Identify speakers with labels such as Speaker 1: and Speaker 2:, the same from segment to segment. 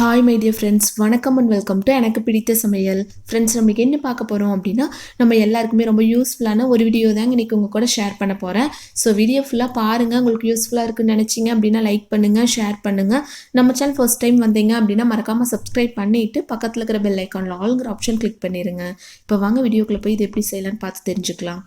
Speaker 1: Hi my dear friends வணக்கம் and welcome to எனக்கு பிடித்த சமையல். ஃப்ரெண்ட்ஸ் நம்மளுக்கு என்ன பார்க்க போகிறோம் அப்படின்னா நம்ம எல்லாருக்குமே ரொம்ப யூஸ்ஃபுல்லான ஒரு வீடியோ தாங்க இன்றைக்கி உங்கள் கூட ஷேர் பண்ண போகிறேன் ஸோ வீடியோ ஃபுல்லாக பாருங்கள் உங்களுக்கு யூஸ்ஃபுல்லாக இருக்குன்னு நினச்சிங்க அப்படின்னா லைக் பண்ணுங்கள் ஷேர் பண்ணுங்கள் நம்ம சேனல் ஃபர்ஸ்ட் டைம் வந்தீங்க அப்படின்னா மறக்காமல் சப்ஸ்கிரைப் பண்ணிவிட்டு பக்கத்தில் இருக்கிற பெல் ஐக்கானில் ஆல்ங்கிற ஆப்ஷன் கிளிக் பண்ணிடுங்க இப்போ வாங்க வீடியோக்குள்ளே போய் இது எப்படி செய்யலான்னு பார்த்து தெரிஞ்சுக்கலாம்.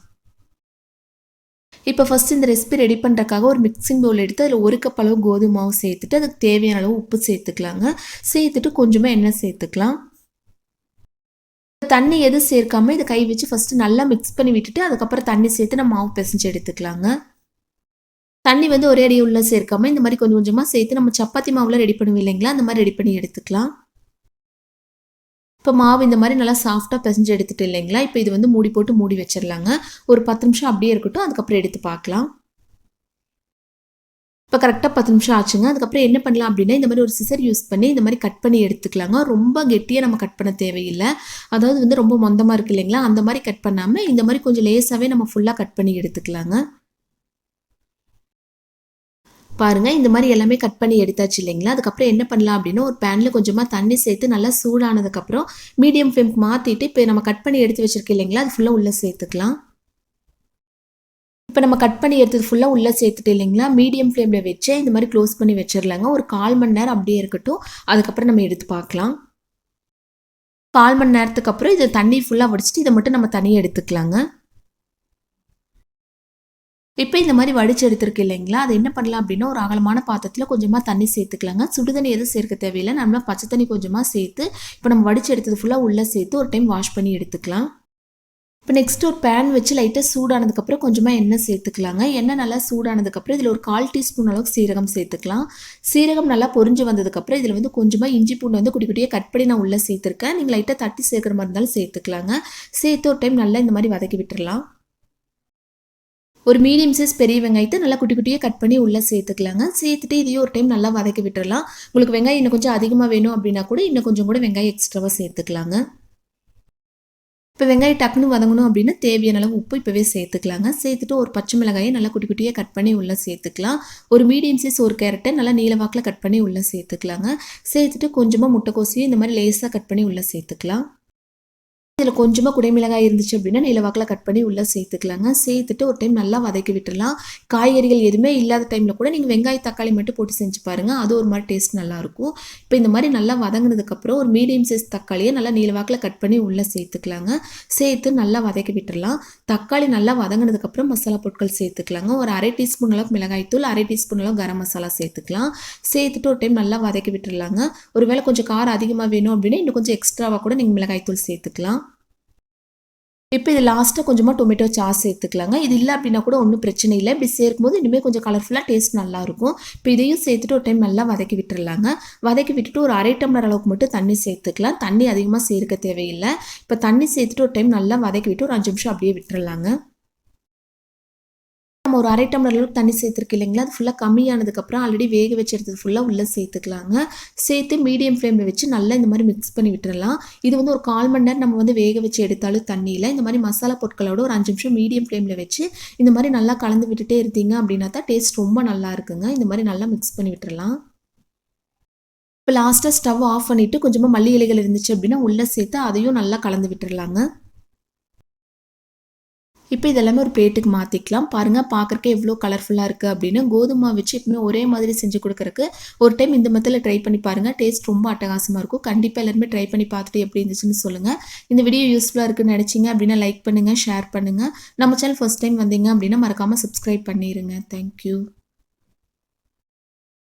Speaker 1: இப்போ ஃபஸ்ட் இந்த ரெசிபி ரெடி பண்ணுறக்காக ஒரு மிக்சிங் பவுல் எடுத்து அதில் ஒரு கப் அளவு கோதுமை மாவு சேர்த்துட்டு அதுக்கு தேவையான அளவு உப்பு சேர்த்துக்கலாங்க. சேர்த்துட்டு கொஞ்சமாக எண்ணெய் சேர்த்துக்கலாம். தண்ணி எதுவும் சேர்க்காம இதை கை வச்சு ஃபஸ்ட்டு நல்லா மிக்ஸ் பண்ணி விட்டுட்டு அதுக்கப்புறம் தண்ணி சேர்த்து நம்ம மாவு பிசைஞ்சு எடுத்துக்கலாங்க. தண்ணி வந்து ஒரே அடி உள்ள சேர்க்காம இந்த மாதிரி கொஞ்சம் கொஞ்சமாக சேர்த்து நம்ம சப்பாத்தி மாவுலாம் ரெடி பண்ணுவோம் இல்லைங்களா அந்த மாதிரி ரெடி பண்ணி எடுத்துக்கலாம். இப்போ மாவு இந்த மாதிரி நல்லா சாஃப்டாக பிசைஞ்சு எடுத்துட்டு இல்லைங்களா? இப்போ இது வந்து மூடி போட்டு மூடி வச்சிடலாங்க. ஒரு பத்து நிமிஷம் அப்படியே இருக்கட்டும். அதுக்கப்புறம் எடுத்து பார்க்கலாம். இப்போ கரெக்டாக பத்து நிமிஷம் ஆச்சுங்க. அதுக்கப்புறம் என்ன பண்ணலாம் அப்படின்னா இந்த மாதிரி ஒரு சிசர் யூஸ் பண்ணி இந்த மாதிரி கட் பண்ணி எடுத்துக்கலாங்க. ரொம்ப கெட்டியாக நம்ம கட் பண்ண தேவையில்லை. அதாவது வந்து ரொம்ப மொந்தமாக இருக்குது இல்லைங்களா? அந்த மாதிரி கட் பண்ணாமல் இந்த மாதிரி கொஞ்சம் லேஸாகவே நம்ம ஃபுல்லாக கட் பண்ணி எடுத்துக்கலாங்க. பாருங்கள் இந்த மாதிரி எல்லாமே கட் பண்ணி எடுத்தாச்சு இல்லைங்களா? அதுக்கப்புறம் என்ன பண்ணலாம் அப்படின்னா ஒரு பேனில் கொஞ்சமாக தண்ணி சேர்த்து நல்லா சூடானதுக்கப்புறம் மீடியம் ஃப்ளேம்க்கு மாற்றிட்டு இப்போ நம்ம கட் பண்ணி எடுத்து வச்சுருக்கோம் இல்லைங்களா? அது ஃபுல்லாக உள்ளே சேர்த்துக்கலாம். இப்போ நம்ம கட் பண்ணி எடுத்தது ஃபுல்லாக உள்ளே சேர்த்துட்டு இல்லைங்களா? மீடியம் ஃப்ளேமில் வச்சு இந்த மாதிரி க்ளோஸ் பண்ணி வச்சிடலாங்க ஒரு கால் மணி நேரம் அப்படியே இருக்கட்டும். அதுக்கப்புறம் நம்ம எடுத்து பார்க்கலாம். கால் மணி நேரத்துக்கு அப்புறம் இதை தண்ணி ஃபுல்லாக வடிச்சிட்டு இதை மட்டும் நம்ம தனியாக எடுத்துக்கலாங்க. இப்போ இந்த மாதிரி வடிச்சு எடுத்திருக்கு இல்லைங்களா? அது என்ன பண்ணலாம் அப்படின்னா ஒரு அகலமான பாத்திரத்தில் கொஞ்சமாக தண்ணி சேர்த்துக்கலாங்க. சுடுதண்ணி எதுவும் சேர்க்க தேவையில்லை. நம்மளா பச்சை தண்ணி கொஞ்சமாக சேர்த்து இப்போ நம்ம வடிச்சு எடுத்தது ஃபுல்லாக உள்ளே சேர்த்து ஒரு டைம் வாஷ் பண்ணி எடுத்துக்கலாம். இப்போ நெக்ஸ்ட் ஒரு பேன் வச்சு லைட்டாக சூடானதுக்கப்புறம் கொஞ்சமாக எண்ணெய் சேர்த்துக்கலாங்க. எண்ணெய் நல்லா சூடானதுக்கப்புறம் இதில் ஒரு கால் டீஸ்பூன் அளவுக்கு சீரகம் சேர்த்துக்கலாம். சீரகம் நல்லா பொறிஞ்சு வந்ததுக்கப்புறம் இதில் வந்து கொஞ்சமாக இஞ்சி பூண்டு வந்து குட்டி குட்டியாக கட் பண்ணி நான் உள்ளே சேர்த்துருக்கேன். நீங்கள் லைட்டாக தட்டி சேர்க்குற மாதிரி இருந்தாலும் சேர்த்துக்கலாங்க. சேர்த்து ஒரு டைம் நல்லா இந்த மாதிரி வதக்கி விட்டுடலாம் ஒரு மீடியம் சைஸ் பெரிய வெங்காயத்தை நல்லா குட்டி குட்டியாக கட் பண்ணி உள்ளே சேர்த்துக்கலாங்க. சேர்த்துட்டு இதையும் ஒரு டைம் நல்லா வதக்கி விட்டுடலாம் உங்களுக்கு வெங்காயம் இன்னும் கொஞ்சம் அதிகமாக வேணும் அப்படின்னா கூட இன்னும் கொஞ்சம் கூட வெங்காயம் எக்ஸ்ட்ராவாக சேர்த்துக்கலாங்க. இப்போ வெங்காயம் டக்குன்னு வதங்கணும் அப்படின்னா தேவையான அளவு உப்பு இப்போவே சேர்த்துக்கலாங்க. சேர்த்துட்டு ஒரு பச்சை மிளகாயை நல்லா குட்டி குட்டியாக கட் பண்ணி உள்ளே சேர்த்துக்கலாம். ஒரு மீடியம் சைஸ் ஒரு கேரட்டை நல்லா நீளவாக்கில் கட் பண்ணி உள்ளே சேர்த்துக்கலாங்க. சேர்த்துட்டு கொஞ்சமாக முட்டைக்கோசியும் இந்த மாதிரி லேஸாக கட் பண்ணி உள்ளே சேர்த்துக்கலாம். இதில் கொஞ்சமாக குடைமிளகாய் இருந்துச்சு அப்படின்னா நிலவாக்கில் கட் பண்ணி உள்ளே சேர்த்துக்கலாங்க. சேர்த்துட்டு ஒரு டைம் நல்லா வதக்கி விட்டுடலாம். காய்கறிகள் எதுவுமே இல்லாத டைமில் கூட நீங்கள் வெங்காய தக்காளி மட்டும் போட்டு செஞ்சு பாருங்கள் அது ஒரு மாதிரி டேஸ்ட் நல்லாயிருக்கும். இப்போ இந்த மாதிரி நல்லா வதங்கினதுக்கப்புறம் ஒரு மீடியம் சைஸ் தக்காளியை நல்லா நீலவாக்கில் கட் பண்ணி உள்ளே சேர்த்துக்கலாங்க. சேர்த்து நல்லா வதக்கி விட்டுடலாம். தக்காளி நல்லா வதங்கினதுக்கப்புறம் மசாலா பொருட்கள் சேர்த்துக்கலாங்க. ஒரு அரை டீஸ்பூன் அளவுக்கு மிளகாய்த்தூள் அரை டீஸ்பூன் அளவு கரம் மசாலா சேர்த்துக்கலாம். சேர்த்துட்டு ஒரு டைம் நல்லா வதக்கி விட்டுடலாங்க. ஒருவேளை கொஞ்சம் காரம் அதிகமாக வேணும் அப்படின்னா இன்னும் கொஞ்சம் எக்ஸ்ட்ராவாக கூட நீங்கள் மிளகாய்த்தூள் சேர்த்துக்கலாம். இப்போ இது லாஸ்ட்டாக கொஞ்சமாக டொமேட்டோ சாஸ் சேர்த்துக்கலாங்க. இது இல்லை அப்படின்னா கூட ஒன்றும் பிரச்சனை இல்லை. இப்படி சேர்க்கும்போது இனிமேல் கொஞ்சம் கலர்ஃபுல்லாக டேஸ்ட் நல்லாயிருக்கும். இப்போ இதையும் சேர்த்துட்டு ஒரு டைம் நல்லா வதக்கி விட்டுடலாங்க வதக்கி விட்டுட்டு ஒரு அரை டம்ளர் அளவுக்கு மட்டும் தண்ணி சேர்த்துக்கலாம். தண்ணி அதிகமாக சேர்க்க தேவையில்லை. இப்போ தண்ணி சேர்த்துட்டு ஒரு டைம் நல்லா வதக்கி விட்டு ஒரு அஞ்சு நிமிஷம் அப்படியே விட்டுடலாங்க நம்ம ஒரு அரை டம்ளர் அளவுக்கு தண்ணி சேர்த்துருக்கு இல்லைங்களா? அது ஃபுல்லாக கம்மியானதுக்கப்புறம் ஆல்ரெடி வேக வச்சு எடுத்தது ஃபுல்லாக உள்ளே சேர்த்துக்கலாங்க. சேர்த்து மீடியம் ஃப்ளேமில் வச்சு நல்லா இந்த மாதிரி மிக்ஸ் பண்ணி விட்டுறலாம். இது வந்து ஒரு கால் மணி நேரம் நம்ம வந்து வேக வச்சு எடுத்தாலும் தண்ணியில் இந்த மாதிரி மசாலா பொருட்களோட ஒரு அஞ்சு நிமிஷம் மீடியம் ஃப்ளேமில் வச்சு இந்த மாதிரி நல்லா கலந்து விட்டுட்டே இருந்தீங்க அப்படின்னா தான் டேஸ்ட் ரொம்ப நல்லா இருக்குங்க. இந்த மாதிரி நல்லா மிக்ஸ் பண்ணி விட்டுறலாம். இப்போ லாஸ்ட்டாக ஸ்டவ் ஆஃப் பண்ணிவிட்டு கொஞ்சமாக மல்லி இலைகள் இருந்துச்சு அப்படின்னா உள்ளே சேர்த்து அதையும் நல்லா கலந்து விட்டுடலாங்க இப்போ இதெல்லாமே ஒரு பிளேட்டுக்கு மாற்றிக்கலாம் பாருங்கள் பார்க்குறக்கு எவ்வளோ கலர்ஃபுல்லாக இருக்குது அப்படின்னு கோதுமை வச்சு எப்பவுமே ஒரே மாதிரி செஞ்சு கொடுக்குறக்கு ஒரு டைம் இந்த மெத்தில் ட்ரை பண்ணி பாருங்கள் டேஸ்ட் ரொம்ப அட்டகாசமாக இருக்கும். கண்டிப்பாக எல்லாருமே ட்ரை பண்ணி பார்த்துட்டு எப்படி இருந்துச்சுன்னு சொல்லுங்கள் இந்த வீடியோ யூஸ்ஃபுல்லாக இருக்குன்னு நினச்சிங்க அப்படின்னா லைக் பண்ணுங்கள் ஷேர் பண்ணுங்கள் நம்ம சேனல் ஃபஸ்ட் டைம் வந்தீங்க அப்படின்னா மறக்காமல் சப்ஸ்கிரைப் பண்ணிடுங்க தேங்க்யூ